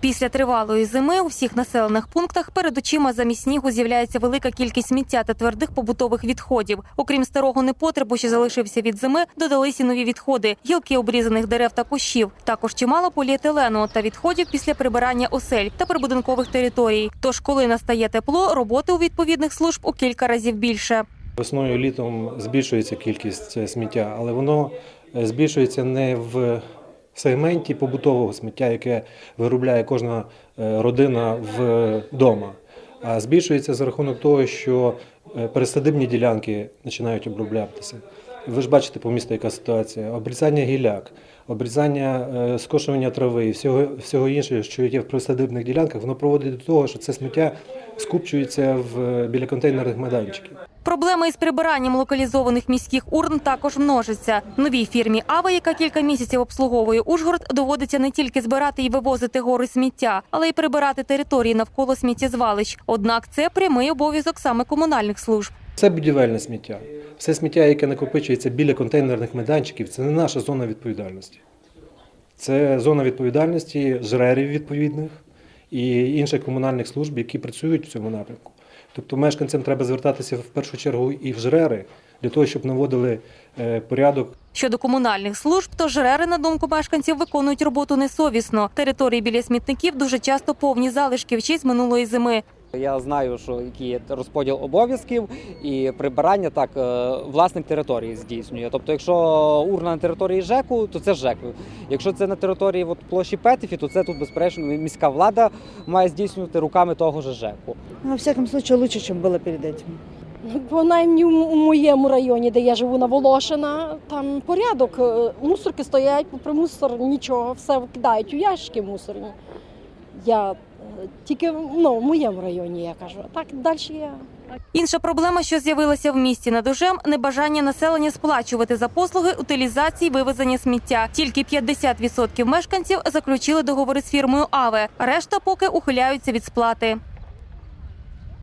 Після тривалої зими у всіх населених пунктах перед очима замість снігу з'являється велика кількість сміття та твердих побутових відходів. Окрім старого непотребу, що залишився від зими, додались і нові відходи, гілки обрізаних дерев та кущів. Також чимало поліетилену та відходів після прибирання осель та прибудинкових територій. Тож, коли настає тепло, роботи у відповідних служб у кілька разів більше. Весною літом збільшується кількість е, сміття, але воно е, збільшується не в сегменті побутового сміття, яке виробляє кожна е, родина вдома, а збільшується за рахунок того, що е, пересадибні ділянки починають оброблятися. Ви ж бачите по місту, яка ситуація: обрізання гіляк, обрізання е, скошування трави і всього, всього іншого, що є в присадибних ділянках, воно проводить до того, що це сміття скупчується в, біля контейнерних майданчиків. Проблеми із прибиранням локалізованих міських урн також множаться. Новій фірмі Ава, яка кілька місяців обслуговує Ужгород, доводиться не тільки збирати і вивозити гори сміття, але й прибирати території навколо сміттєзвалищ. Однак це прямий обов'язок саме комунальних служб. Це будівельне сміття. Все сміття, яке накопичується біля контейнерних майданчиків, це не наша зона відповідальності. Це зона відповідальності жрерів відповідних і інших комунальних служб, які працюють в цьому напрямку. Тобто мешканцям треба звертатися в першу чергу і в жрери для того, щоб наводили е, порядок Щодо комунальних служб, то жрери, на думку мешканців, виконують роботу несовісно. Території біля смітників дуже часто повні залишків ще з минулої зими. Я знаю, що який є розподіл обов'язків і прибирання так е, власник території здійснює. Тобто, якщо урна на території ЖЕКу, то це ЖЕК. Якщо це на території от, площі Петефі, то це тут безперечно міська влада має здійснювати руками того ж ЖЕКу. Ну, во всяком случае, лучше, чем было перед этим. Принаймні у моєму районі, де я живу на Волошина, там порядок. Е, Мусорки стоять, попри мусор нічого, все кидають у ящики мусорні. Я тільки ну, в моєму районі я кажу. Так далі я. Інша проблема, що з'явилася в місті над Ужем – небажання населення сплачувати за послуги утилізації вивезення сміття. Тільки 50% мешканців заключили договори з фірмою Аве. Решта поки ухиляються від сплати.